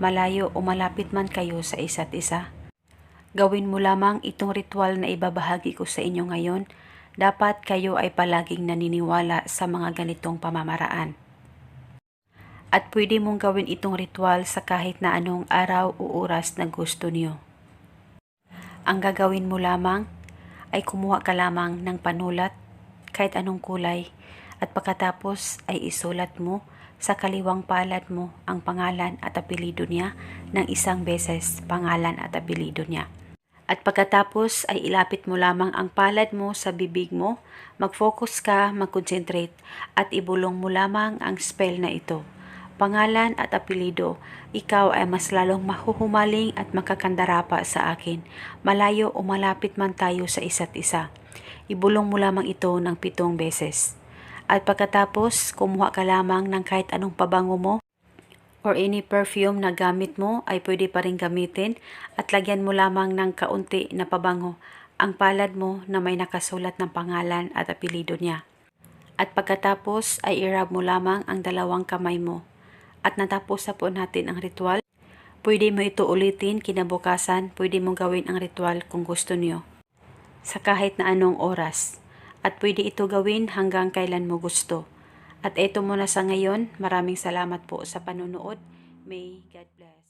malayo o malapit man kayo sa isa't isa? Gawin mo lamang itong ritual na ibabahagi ko sa inyo ngayon. Dapat kayo ay palaging naniniwala sa mga ganitong pamamaraan. At pwede mong gawin itong ritual sa kahit na anong araw o oras na gusto niyo. Ang gagawin mo lamang ay kumuha ka lamang ng panulat kahit anong kulay at pagkatapos ay isulat mo sa kaliwang palad mo ang pangalan at apelido niya ng isang beses pangalan at apelido niya. At pagkatapos ay ilapit mo lamang ang palad mo sa bibig mo, mag-focus ka, mag-concentrate at ibulong mo lamang ang spell na ito. Pangalan at apelido, ikaw ay mas lalong mahuhumaling at makakandara pa sa akin, malayo o malapit man tayo sa isa't isa. Ibulong mo lamang ito ng pitong beses. At pagkatapos, kumuha ka lamang ng kahit anong pabango mo or any perfume na gamit mo ay pwede pa rin gamitin at lagyan mo lamang ng kaunti na pabango ang palad mo na may nakasulat ng pangalan at apelido niya. At pagkatapos ay irab mo lamang ang dalawang kamay mo. At natapos na po natin ang ritual. Pwede mo ito ulitin kinabukasan, pwede mong gawin ang ritual kung gusto niyo. Sa kahit na anong oras. At pwede ito gawin hanggang kailan mo gusto. At eto muna sa ngayon, maraming salamat po sa panunood. May God bless.